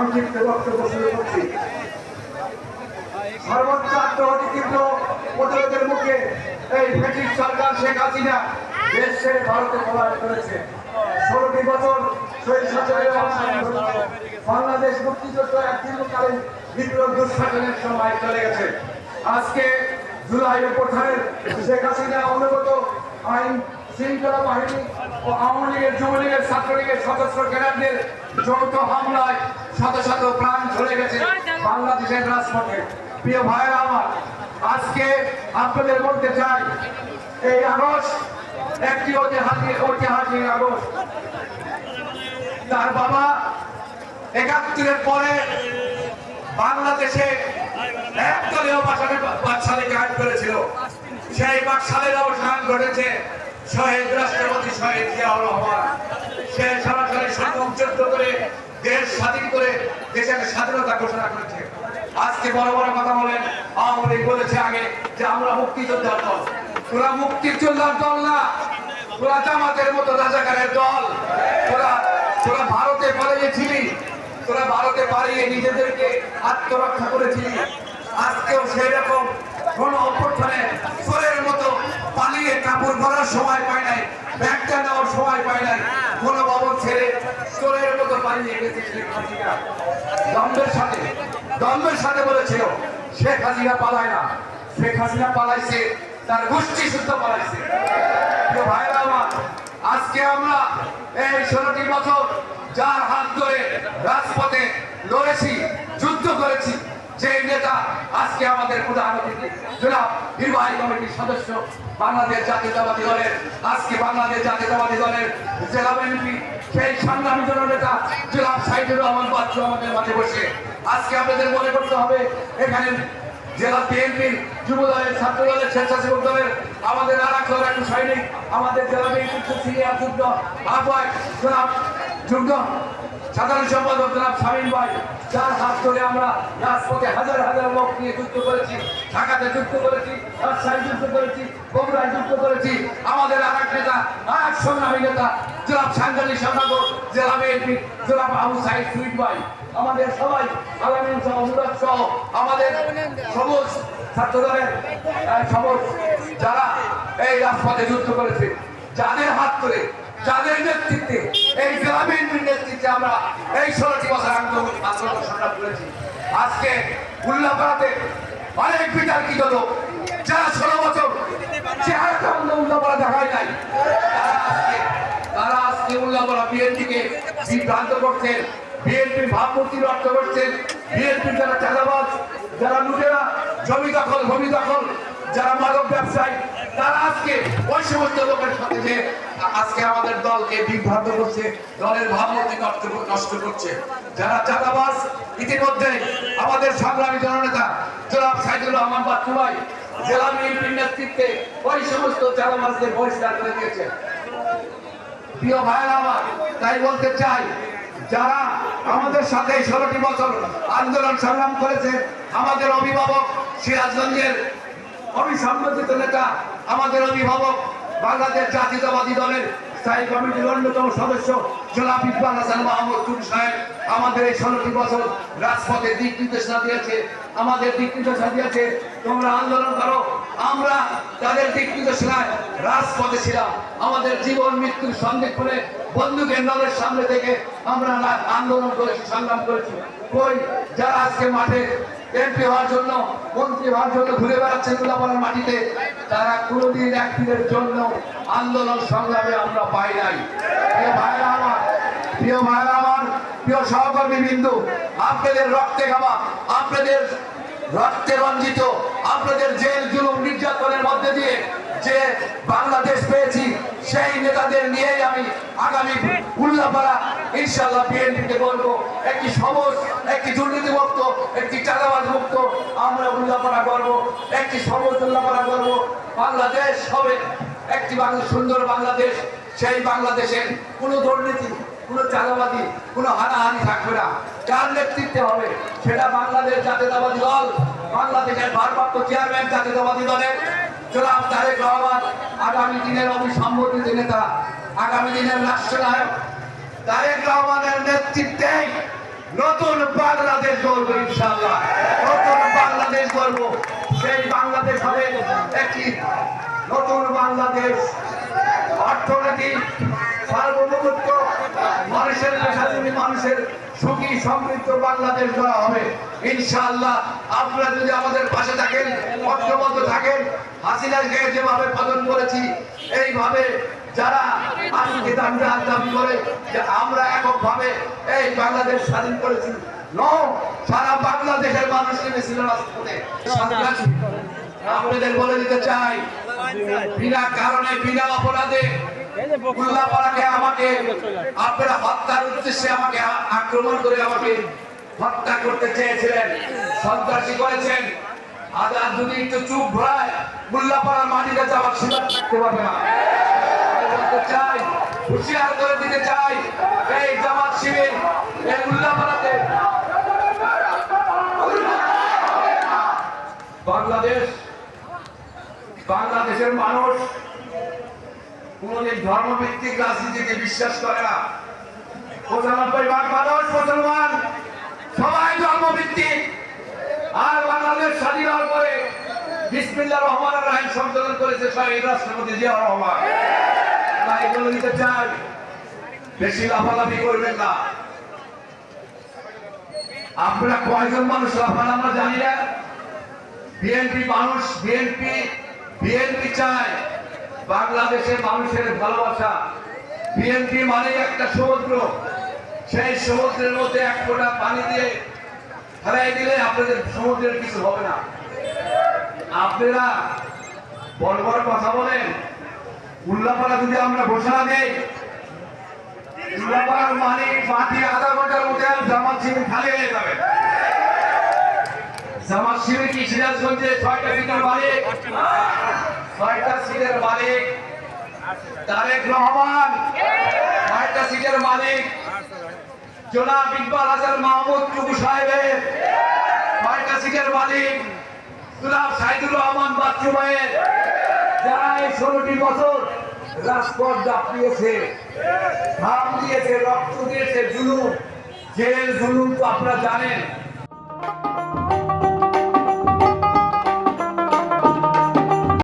সংক্ষিপ্ত বক্তব্য করছি। সর্বোচ্চ মুখে এই ব্রিটিশ সরকার শেখ হাসিনা ভারতে পলায়ন করেছে। ষোলোটি বছর বাংলাদেশ মুক্তিযুদ্ধ এক দীর্ঘকালীন বিপ্লব দুঃশাসনের সময় চলে গেছে। আজকে জুলাই প্রধানের শেখ হাসিনা অনুগত আইন শৃঙ্খলা বাহিনী ও আওয়ামী লীগের যুবলীগের ছাত্রলীগের সদস্য ক্যাডারদের যৌথ হামলায় শত শত প্রাণ চলে গেছে বাংলাদেশের রাজপথে। প্রিয় ভাইয়েরা আমার, আজকে আপনাদের বলতে চাই, এই আগস্ট একটি ঐতিহাসিক ঐতিহাসিক আগস্ট তার বাবা একাত্তরের পরে বাংলাদেশে একদলীয় বাসালে বাকশালে কাজ করেছিল সেই বাকশালের অবসান ঘটেছে শহীদ রাষ্ট্রপতি শহীদ জিয়াউর রহমান, সে সরাসরি সংগ্রাম যুদ্ধ করে দেশ স্বাধীন করে দেশের স্বাধীনতা ঘোষণা করেছে। আজকে বড় বড় কথা বলেন, আওয়ামী লীগ বলেছে আগে যে আমরা মুক্তিযোদ্ধার দল। তোরা মুক্তিযোদ্ধার দল না, তোরা জামাতের মতো রাজাকারের দল। তোরা তোরা ভারতে পালিয়েছিলি, তোরা ভারতে পালিয়ে নিজেদেরকে আত্মরক্ষা করেছিলি। আজকেও সেই রকম কোন অভ্যর্থনে চোরের মতো পালিয়ে কাপড় পরার সময় পায় নাই, ব্যাগটা নেওয়ার সময় পায় নাই। কোন ভবন ছেড়ে চোরের মতো পালিয়ে গেছে শেখ সাথে দম্বের সাথে বলেছিল, শেখ হাসিনা পালায় না। শেখ হাসিনা পালাইছে, তার গোষ্ঠী শুদ্ধ পালাইছে। ভাইরা আমার, আজকে আমরা এই ষোলোটি বছর যার হাত ধরে রাজপথে লড়েছি, যুদ্ধ করেছি যে নেতা আজকে আমাদের প্রধান অতিথি জনাব নির্বাহী কমিটির সদস্য বাংলাদেশ জাতীয়তাবাদী দলের, আজকে বাংলাদেশ জাতীয়তাবাদী দলের জেলা এমপি সেই সংগ্রামী জননেতা জনাব সাইদুর রহমান বাচ্চু আমাদের মাঝে বসে। আজকে আপনাদের মনে করতে হবে, এখানে জেলা বিএনপি যুব দলের ছাত্র দলের স্বেচ্ছাসেবক দলের, আমাদের আর এক একটু সৈনিক, আমাদের জেলা বিএনপির সিনিয়র যুগ্ম আহ্বায়ক জনাব যুগ্ম সাধারণ সম্পাদক জনাব শামীম ভাই, যার হাত ধরে আমরা রাজপথে হাজার হাজার লোক নিয়ে যুদ্ধ করেছি, ঢাকাতে যুদ্ধ করেছি, রাজশাহী যুদ্ধ করেছি, বগুড়ায় যুদ্ধ করেছি। আমাদের আর এক নেতা, আর এক সংগ্রামী নেতা, জনাব সাংগালী সম্পাদক জেলা বিএনপি জনাব আবু সাইদ সুইট ভাই। আমাদের সবাই আলামিন সহ মুরাদ সহ, আমাদের সবুজ ছাত্র দলের সবুজ যারা এই রাজপথে যুদ্ধ করেছে, যাদের হাত ধরে, যাদের নেতৃত্বে এই বিএনপির নেতৃত্বে আমরা এই ষোলোটি বছর আন্দোলন আন্দোলন করেছি আজকে উল্লাপাড়াতে অনেক বিতর্কিত লোক, যারা ষোলো বছর চেহারাটা আমরা উল্লাপাড়া দেখায় নাই, তারা আজকে উল্লাপাড়া বিএনপিকে বিভ্রান্ত করছেন। বিএনপির ভাবমূর্তি রক্ত করছেন। বিএনপির যারা চাঁদাবাজ, যারা লুটেরা, জমি দখল, ভূমি দখল, যারা মাদক ব্যবসায়ী তারা আজকে ওই সমস্ত লোকের সাথে যে আজকে আমাদের দলকে বিভ্রান্ত করছে, দলের ভাবমূর্তি নষ্ট করছে। যারা চাঁদাবাজ, ইতিমধ্যে আমাদের সংগ্রামী জননেতা জনাব সাইদুর রহমান বাচ্চু ভাই জেলা বিএনপির নেতৃত্বে ওই সমস্ত চাঁদাবাজদের বহিষ্কার করে দিয়েছে। প্রিয় ভাইয়েরা আমার, তাই বলতে চাই, যারা আমাদের সাথে ষোলোটি বছর আন্দোলন সংগ্রাম করেছে, আমাদের অভিভাবক সিরাজগঞ্জের অবিসম্মতিত নেতা আমাদের অভিভাবক বাংলাদেশ জাতীয়তাবাদী দলের স্থায়ী কমিটির অন্যতম সদস্য জনাব ইকবাল হাসান মাহমুদ সাহেব আমাদের এই ষোলোটি বছর রাজপথে দিক নির্দেশনা দিয়েছে, আমাদের দিক নির্দেশনা দিয়েছে, তোমরা আন্দোলন করো, আমরা তাদের দিক নির্দেশনায় রাজপথে ছিলাম। আমাদের জীবন, মৃত্যুর সন্দেহ করে বন্দুকের নলের সামনে থেকে আমরা আন্দোলন করেছি, সংগ্রাম করেছি। কই, যারা আজকে মাঠে এমপি হওয়ার জন্য, মন্ত্রী হওয়ার জন্য ঘুরে বেড়াচ্ছে তুলাপাড়ার মাটিতে। তারা কোনোদিন একদিনের জন্য আন্দোলন সংগ্রামে আমরা পাই নাই। ভাইরা আমার, প্রিয় ভাইরা আমার, প্রিয় সহকর্মী বিন্দু আপনাদের রক্তে খাওয়া আপনাদের রক্তে রঞ্জিত, আপনাদের জেল, জুলুম, নির্যাতনের মধ্যে দিয়ে যে বাংলাদেশ পেয়েছি, সেই নেতাদের নিয়েই আমি আগামী উল্লাপাড়া ইনশাল্লাহ বিএনপিতে বলব, একটি সবুজ একটি দুর্নীতিমুক্ত, একটি চাঁদাবাজ মুক্ত আমরা উল্লাপাড়া করব একটি সবুজ উল্লাপাড়া করব বাংলাদেশ হবে একটি বাংলা সুন্দর বাংলাদেশ, সেই বাংলাদেশের কোনো দুর্নীতি, কোনো চাঁদাবাদী কোনো হানাহানি থাকবে না। কার নেতৃত্বে হবে সেটা বাংলাদেশ জাতীয়তাবাদী দল, বাংলাদেশের ভারপ্রাপ্ত চেয়ারম্যান জাতীয়তাবাদী দলের জনাব তারেক রহমান, আগামী দিনের অবিসম্মতিত নেতা, আগামী দিনের রাষ্ট্রনায়ক তারেক রহমানের নেতৃত্বে নতুন বাংলাদেশ গড়ব ইনশাআল্লাহ। নতুন বাংলাদেশ সেই বাংলাদেশ হবে একটি নতুন বাংলাদেশ। অর্থনীতি সার্বভৌমত্ব, মানুষের স্বাধীন মানুষের সুখী, সমৃদ্ধ বাংলাদেশ হবে। ইনশাআল্লাহ আপনারা যদি আমাদের পাশে থাকেন থাকেন, হাসিনাকে যেভাবে পতন করেছি, এইভাবে যারা দাবি দাবি করে যে আমরা এককভাবে এই বাংলাদেশ স্বাধীন করেছি। সারা বাংলাদেশের মানুষ নেমেছিল আপনাদের বলে দিতে চাই, বিনা কারণে, বিনা অপরাধে উল্লাপাড়াকে আমাকে, আপনারা হত্যার উদ্দেশ্যে আমাকে আক্রমণ করে আমাকে হত্যা করতে চেয়েছিলেন, সন্ত্রাসী করেছেন। আজাদ যদি একটু চুপ ঘোরায় উল্লাপাড়ার মাটিতে যাওয়ার সুযোগ থাকতে পারবে না। বলতে চাই, হুঁশিয়ার করে দিতে চাই। এই জামাত শিবির, এই উল্লাপাড়াতে। বাংলাদেশ, বাংলাদেশের মানুষ কোনদিন ধর্মভিত্তিক রাজনীতিকে বিশ্বাস করে না। পঁচানব্বই ভাগ মানুষ মুসলমান, সবাই ধর্মভিত্তিক। আর বাংলাদেশ স্বাধীন হওয়ার পরে বিসমিল্লা সংশোধন করেছে রাষ্ট্রপতি জিয়াউর রহমান। বলে দিতে চাই, বেশি লাফালাফি করবেন না। আপনারা কয়জন মানুষ লাফান আমরা জানি না। বিএনপি মানুষ, বিএনপি বিএনপি চায় বাংলাদেশের মানুষের ভালোবাসা। বিএনপি মানে একটা সমুদ্র। সেই সমুদ্রের মধ্যে এক ফোঁটা পানি দিয়ে ফেলাই দিলে আপনাদের সমুদ্রের কিছু হবে না। আপনারা বড় বড় কথা বলেন উল্লাপাড়া যদি আমরা ঘোষণা দেই, উল্লাপাড়ার মানে মাটি আধা ঘণ্টার মধ্যে জামাত শিবির খালি হয়ে যাবে। জামাত শিবির কি সিরাজগঞ্জে ছয়টা সিটের মালিক? ছয়টা সিটের মালিক তারেক রহমান। ছয়টা সিটের মালিক জনাব ইকবাল হাসান মাহমুদ টুকু সাহেবের। ছয়টা সিটের মালিক জনাব সাইদুর রহমান বাচ্চু ভাইয়ের। যারা এই ষোলোটি বছর রাজপথ দাপিয়েছে। ঘাম দিয়েছে, রক্ত দিয়েছে, জুলুম। জেল, জুলুম তো আপনারা জানেন।